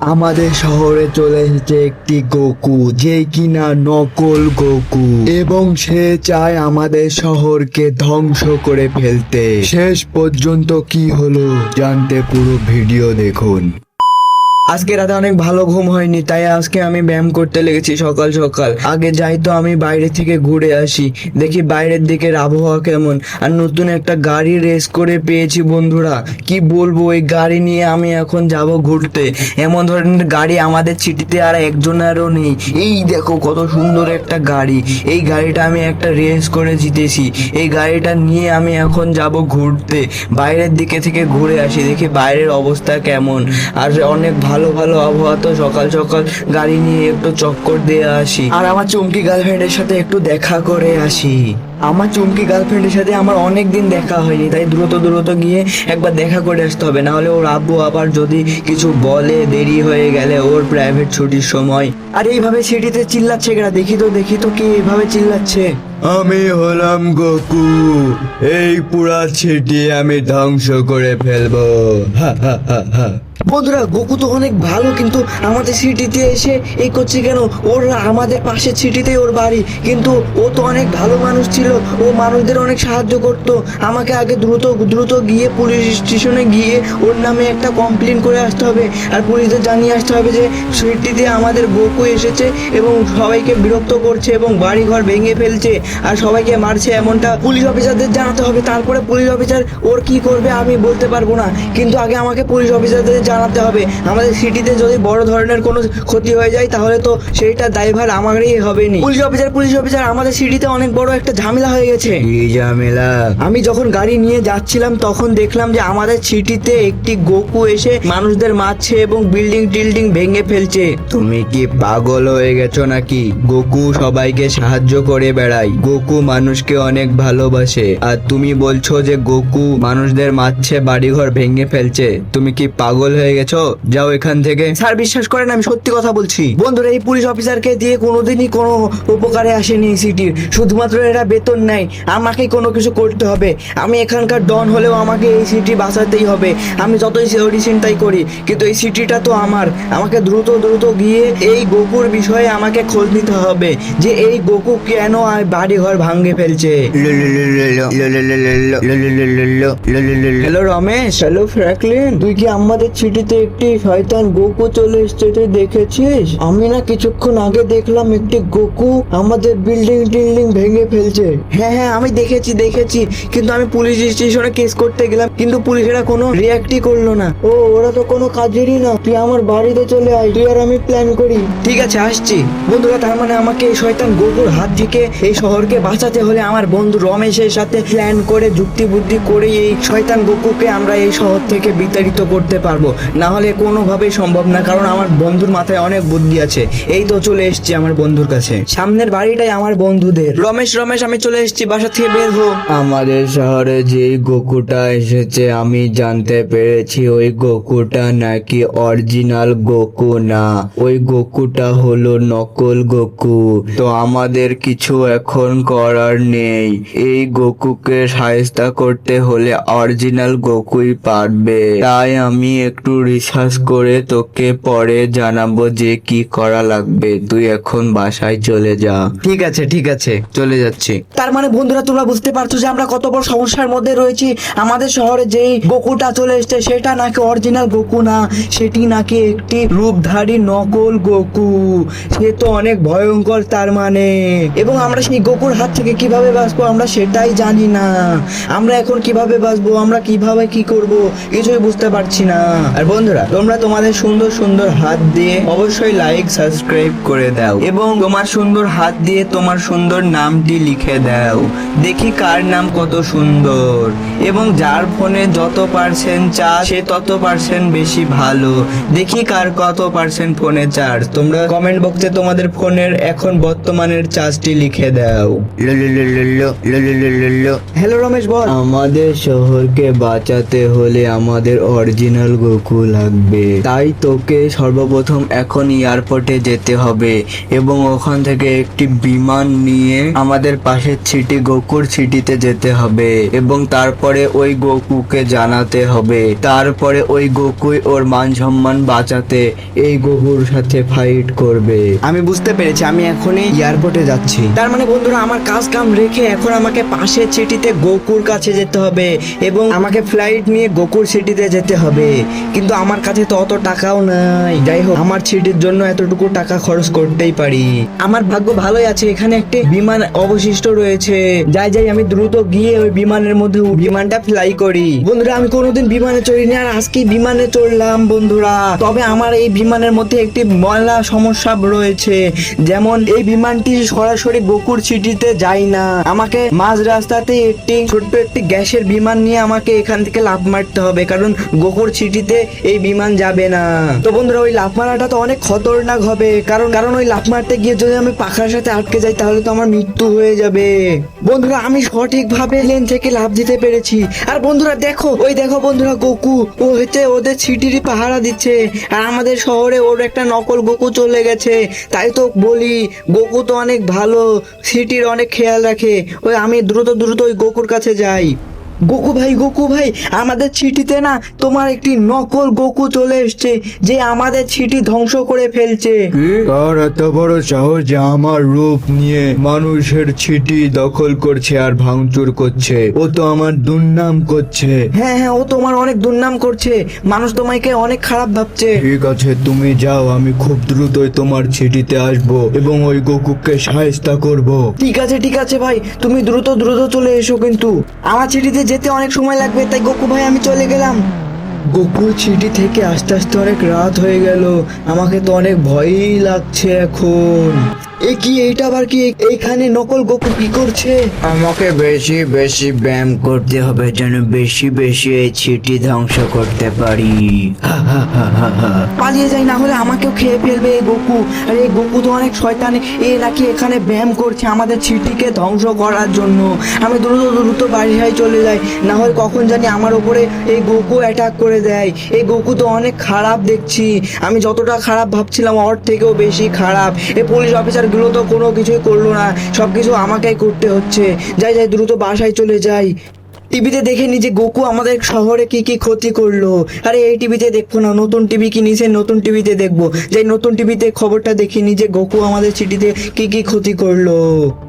আমাদের শহরে চলে এসেছে একটি গোকু, যে কিনা নকল গোকু। এবং সে চায় আমাদের শহরকে ধ্বংস করে ফেলতে। শেষ পর্যন্ত কি হলো জানতে পুরো ভিডিও দেখুন। আজকে রাতে অনেক ভালো ঘুম হয়নি, তাই আজকে আমি ব্যায়াম করতে লেগেছি সকাল সকাল। আগে যাই তো আমি বাইরে থেকে ঘুরে আসি, দেখি বাইরের দিকের আবহাওয়া কেমন। আর নতুন একটা গাড়ি রেস করে পেয়েছি বন্ধুরা, কি বলব ওই গাড়ি নিয়ে আমি এখন যাব ঘুরতে। এমন ধরনের গাড়ি আমাদের সিটিতে আর একজনেরও নেই। এই দেখো কত সুন্দর একটা গাড়ি। এই গাড়িটা আমি একটা রেস করে জিতেছি। এই গাড়িটা নিয়ে আমি এখন যাব ঘুরতে। বাইরের দিকে থেকে ঘুরে আসি, দেখি বাইরের অবস্থা কেমন। আর অনেক ভালো ভালো ভালো আবহাওয়া, তো সকাল সকাল গাড়ি নিয়ে একটু চক্কর দিয়ে আসি। আর আমার চুমকি গার্লফ্রেন্ডের সাথে একটু দেখা করে আসি। আমার চুমকি গার্লফ্রেন্ডের সাথে আমার অনেক দিন দেখা হয়নি, তাই দ্রুত দ্রুত গিয়ে একবার দেখা করে আসতে হবে। না হলে ওর আব্বু আবার যদি কিছু বলে দেরি হয়ে গেলে ওর প্রাইভেট ছুটির সময়। আর এইভাবে সিটিতে চিল্লাচ্ছে কেনা? দেখি তো দেখি তো কি এইভাবে চিল্লাচ্ছে। আমি হলাম গোকু, এই পুরা ছিটি আমি ধ্বংস করে ফেলব। হা হা হা হা। বন্ধুরা, গোকু তো অনেক ভালো, কিন্তু আমাদের সিটিতে এসে এই করছে কেন? ওর আমাদের পাশের সিটিতে ওর বাড়ি, কিন্তু ও তো অনেক ভালো মানুষ ছিল, ও মানুষদের অনেক সাহায্য করতো। আমাকে আগে দ্রুত দ্রুত গিয়ে পুলিশ স্টেশনে গিয়ে ওর নামে একটা কমপ্লেন করে আসতে হবে, আর পুলিশদের জানিয়ে আসতে হবে যে সিটিতে আমাদের গোকু এসেছে এবং সবাইকে বিরক্ত করছে এবং বাড়িঘর ভেঙে ফেলছে, আর সবাইকে মারছে এমনটা পুলিশ অফিসারদের জানাতে হবে। তারপরে পুলিশ অফিসার ওর কি করবে আমি বলতে পারব না, কিন্তু আগে আমাকে পুলিশ অফিসারদের জানাতে হবে। আমাদের সিটিতে যদি বড় ধরনের কোনো ক্ষতি হয়ে যায় তাহলে তো সেইটা দায়ভার আমারই হবে নি পুলিশ অফিসার পুলিশ অফিসার আমাদের সিটিতে অনেক বড় একটা ঝামেলা হয়ে গেছে। কি ঝামেলা? আমি যখন গাড়ি নিয়ে যাচ্ছিলাম তখন দেখলাম যে আমাদের সিটিতে একটি গোকু এসে মানুষদের মারছে এবং বিল্ডিং টিল্ডিং ভেঙে ফেলছে। তুমি কি পাগল হয়ে গেছো নাকি? গোকু সবাইকে সাহায্য করে বেড়ায়। গোকু মানুষকে অনেক ভালোবাসে। আর তুমি বলছো যে গোকু মানুষদের মারছে বাড়িঘর ভেঙে ফেলছে। তুমি কি পাগল হয়ে গেছো? যাও এখান থেকে। স্যার বিশ্বাস করেন আমি সত্যি কথা বলছি। বন্ধুরা এই পুলিশ অফিসারকে দিয়ে কোনোদিনই কোনো উপকারে আসেনি এই সিটির শুধুমাত্র এরা বেতন নেয়। আমাকে কোনো কিছু করতে হবে। আমি এখানকার ডন হলেও আমাকে এই সিটি বাঁচাতেই হবে। আমি যতই সেওরি চিন্তাই করি কিন্তু এই সিটিটা তো আমার। আমাকে দ্রুত দ্রুত গিয়ে এই গোকুর বিষয়ে আমাকে খোঁজ নিতে হবে যে এই গোকু কেন আর বাড়ি ঘর ভাঙ্গে ফেলছে। হ্যালো রমেশ হ্যালো ফ্র্যাঙ্কলিন তুই কি আমাদের সিটিতে একটি শয়তান গোকু চলে এসছে, তুই দেখেছিস? আমি না কিছুক্ষণ আগে দেখলাম একটি গোকু আমাদের বিল্ডিং টিল্ডিং ভেঙে ফেলছে। হ্যাঁ হ্যাঁ আমি দেখেছি দেখেছি। কিন্তু আমি পুলিশ স্টেশনে কেস করতে গেলাম, কিন্তু পুলিশেরা কোনো রিয়াক্টই করল না। ও, ওরা তো কোনো কাজেরই না। তুই আমার বাড়িতে চলে আয়, তুই আর আমি প্ল্যান করি। ঠিক আছে, আসছি। বন্ধুরা, তার মানে আমাকে এই শয়তান গোকুর হাত থেকে এই শহরকে বাঁচাতে হলে আমার বন্ধু রমেশের সাথে প্ল্যান করে যুক্তি বুদ্ধি করে এই শয়তান গোকুকে আমরা এই শহর থেকে বিতাড়িত করতে পারব। না হলে কোনোভাবেই সম্ভব না, কারণ আমার বন্ধুর মাথায় অনেক বুদ্ধি আছে। এই তো চলে এসেছি আমার বন্ধুর কাছে। সামনের বাড়িটাই আমার বন্ধুদের। রমেশ রমেশ, আমি চলে এসেছি, বাসা থেকে বের হো আমাদের শহরে যে গোকুটা এসেছে, আমি জানতে পেরেছি ওই গোকুটা নাকি অরিজিনাল গোকু না। ওই গোকুটা হলো নকল গোকু। তো আমাদের কিছু এখন করার নেই। এই গোকুকে সাহেস্তা করতে হলে অরিজিনাল গোকুই পারবে। তাই আমি একটু রিসার্চ করে তোকে পরে জানাব যে কি করা লাগবে। তুই এখন বাসায় চলে যা। ঠিক আছে ঠিক আছে চলে যাচ্ছি। তার মানে বন্ধুরা তোমরা বুঝতে পারছ যে আমরা কত বড় সমস্যার মধ্যে রয়েছি। আমাদের শহরে যেই গোকুটা চলে এসছে সেটা নাকি অরিজিনাল গোকু না সেটি নাকি একটি রূপধারী নকল গোকু। সে তো অনেক ভয়ঙ্কর তার মানে। এবং আমরা সেই গোকুর হাত থেকে কীভাবে বাঁচবো আমরা সেটাই জানি না। আমরা এখন কীভাবে বাঁচবো আমরা কীভাবে কি করব কিছুই বুঝতে পারছি না। আর বন্ধুরা, তোমরা তোমাদের সুন্দর সুন্দর হাত দিয়ে অবশ্যই লাইক সাবস্ক্রাইব করে দাও এবং তোমার সুন্দর হাত দিয়ে তোমার সুন্দর নামটি লিখে দাও। দেখি কার নাম কত সুন্দর। এবং যার ফোনে যত পার্সেন্ট চার্জ, সে তত পার্সেন্ট বেশি ভালো। দেখি কার কত পার্সেন্ট ফোনে চার্জ। তোমরা কমেন্ট বক্সে তোমাদের ফোনের এখন বর্তমানের চার্জটি লিখে দাও। হ্যালো রমেশ বল আমাদের শহরকে বাঁচাতে হলে আমাদের অরিজিনাল গোকু লাগবে। তাই তোকে সর্বপ্রথম এখন এয়ারপোর্টে যেতে হবে এবং ওখান থেকে একটি বিমান নিয়ে আমাদের পাশের সিটি, গোকুর সিটিতে যেতে হবে এবং তারপরে ওই গোকুকে জানাতে হবে। তারপরে ওই গোকুই ওর মান সম্মান বাঁচাতে এই গোকুর সাথে ফাইট করবে। আমি বুঝতে পেরেছি, আমি এখনই এয়ারপোর্টে যাচ্ছি। তার মানে বন্ধুরা, আমার কাজ কাম রেখে এখন আমাকে পাশের সিটিতে গোকুর কাছে যেতে হবে এবং আমাকে ফ্লাইট নিয়ে গোকুর সিটিতে যেতে হবে। কিন্তু আমার কাছে তো অত টাকাও নাই। যাই হোক, আমার সিটির জন্য এতটুকু টাকা খরচ করতেই পারি। আমার ভাগ্য ভালোই আছে, এখানে একটি বিমান অবশিষ্ট রয়েছে। যাই যাই, আমি দ্রুত গিয়ে ওই বিমানের মধ্যে বিমানটা ফ্লাই করি। বন্ধুরা, আমি কোনোদিন বিমানে চড়িনি আর আজকে বিমানে চড়লাম, বন্ধুরা। তবে আমার এই বিমানের মধ্যে একটি ময়লা সমস্যা রয়েছে। যেমন এই বিমানটি সরাসরি গোকুর সিটিতে যায় না। আমাকে মাঝ রাস্তাতে একটি ছোট্ট একটি গ্যাসের বিমান নিয়ে আমাকে এখান থেকে লাভ মারতে হবে। কারণ গোকুর সিটিতে এই বিমান যাবে না। তো বন্ধুরা, ওই লাফ মারাটা তো অনেক খতরনাক হবে। কারণ কারণ ওই লাফ মারতে গিয়ে যদি আমি পাখার সাথে আটকে যাই, তাহলে তো আমার মৃত্যু হয়ে যাবে। বন্ধুরা, আমি সঠিকভাবে লেন থেকে লাভ দিতে পেরেছি। আর বন্ধুরা, দেখো, ওই দেখো বন্ধুরা, গোকু। ও হচ্ছে ওদের সিটিরই পাহারা দিচ্ছে। আর আমাদের শহরে ওর একটা নকল গোকু চলে গেছে। তাই তো বলি, গোকু তো অনেক ভালো, সিটির অনেক খেয়াল রাখে। ওই আমি দ্রুত দ্রুত ওই গোকুর কাছে যাই। গোকু ভাই গোকু ভাই আমাদের ছিটিতে না তোমার একটি নকল গোকু চলে এসছে যে আমাদের ছিটি ধ্বংস করে ফেলছে। কার এত বড় সাহস যে আমার রূপ নিয়ে মানুষের ছিটি দখল করছে আর ভাঙচুর করছে। ও তো আমার দুর্নাম করছে। হ্যাঁ হ্যাঁ ও তোমার অনেক দুর্নাম করছে। মানুষ তোমাকে অনেক খারাপ ভাবছে। ঠিক আছে তুমি যাও আমি খুব দ্রুতই তোমার চিঠিতে আসব এবং ওই গোকুকে সাহেস্তা করব। ঠিক আছে ঠিক আছে ভাই তুমি দ্রুত দ্রুত চলে এসো কিন্তু। আমার চিঠিতে যেতে অনেক সময় লাগবে তাই গোকু ভাই আমি চলে গেলাম। গোকুল চিঠি থেকে আস্তে আস্তে অনেক রাত হয়ে গেল। আমাকে তো অনেক ভয়ই লাগছে এখন। এ কি এইটা আবার কি? এইখানে নকল গোকু কি করছে? আমাকে বেশি বেশি ব্যায়াম করতে হবে যেন বেশি বেশি এই ছিটি ধ্বংস করতে পারি। পালিয়ে যাই না হলে আমাকেও খেয়ে ফেলবে এই গোকু। আর এই গোকু তো অনেক শয়তানি। এ নাকি এখানে ব্যায়াম করছে আমাদের ছিটিকে ধ্বংস করার জন্য। আমি দ্রুত দ্রুত বাড়িয়ায় চলে যাই। না হয় কখন জানি আমার উপরে এই গোকু অ্যাটাক করে দেয়। এই গোকু তো অনেক খারাপ দেখছি। আমি যতটা খারাপ ভাবছিলাম, ওর থেকেও বেশি খারাপ। এ পুলিশ অফিসারগুলো তো কোনো কিছুই করল না। সব কিছু আমাকেই করতে হচ্ছে। যাই যাই, দ্রুত বাসায় চলে যাই। টিভিতে দেখে যে গোকু আমাদের শহরে কি কি ক্ষতি করল। আরে এই টিভিতে দেখব না, নতুন টিভি কিনেছে, নতুন টিভিতে দেখব। যে নতুন টিভিতে খবরটা দেখি যে গোকু আমাদের সিটিতে কি কি ক্ষতি করল।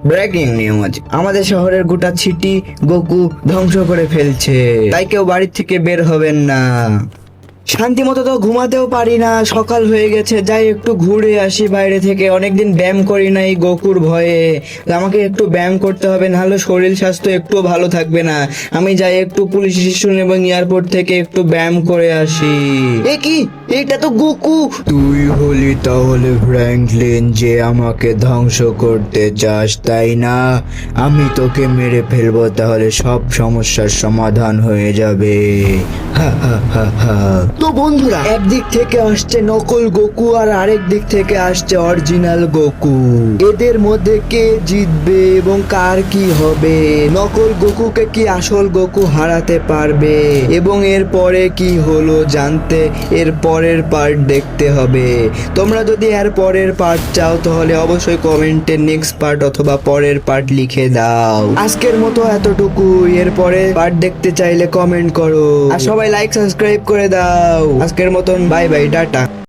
ব্রেকিং নিউজ, আমাদের শহরের গোটা সিটি গোকু ধ্বংস করে ফেলছে। তাই কেউ বাড়ির থেকে বের হবেন না। শান্তি মতো তো ঘুমাতেও পারি না, সকাল হয়ে গেছে, যাই একটু ঘুরে আসি বাইরে থেকে, অনেকদিন ব্যায়াম করি না এই গোকুর ভয়ে। আমাকে একটু ব্যায়াম করতে হবে, নাহলে শরীর স্বাস্থ্য একটু ভালো থাকবে না। আমি যাই একটু পুলিশ স্টেশন এবং এয়ারপোর্ট থেকে একটু ব্যায়াম করে আসি। এ কি? এটা তো গোকু। তুই হলি তাহলে ফ্র্যাঙ্কলিন যে আমাকে ধ্বংস করতে চাস তাই না? আমি তোকে মেরে ফেলব তাহলে সব সমস্যার সমাধান হয়ে যাবে। তো বন্ধুরা একদিক থেকে আসছে নকল গোকু আর আরেক দিক থেকে আসছে অরিজিনাল গোকু। এদের মধ্যে কে জিতবে এবং কার কি হবে? নকল গোকুকে কি আসল গোকু হারাতে পারবে? এবং এর পরে কি হলো জানতে? এর পরের পার্ট দেখতে হবে। তোমরা যদি এর পরের পার্ট চাও, তাহলে অবশ্যই কমেন্টে নেক্সট পার্ট অথবা পরের পার্ট লিখে দাও। আজকের মতো এতটুকু এর পরে পার্ট দেখতে চাইলে কমেন্ট করো। আর সবাই লাইক সাবস্ক্রাইব করে দাও। আজকের মতন বাই বাই টাটা।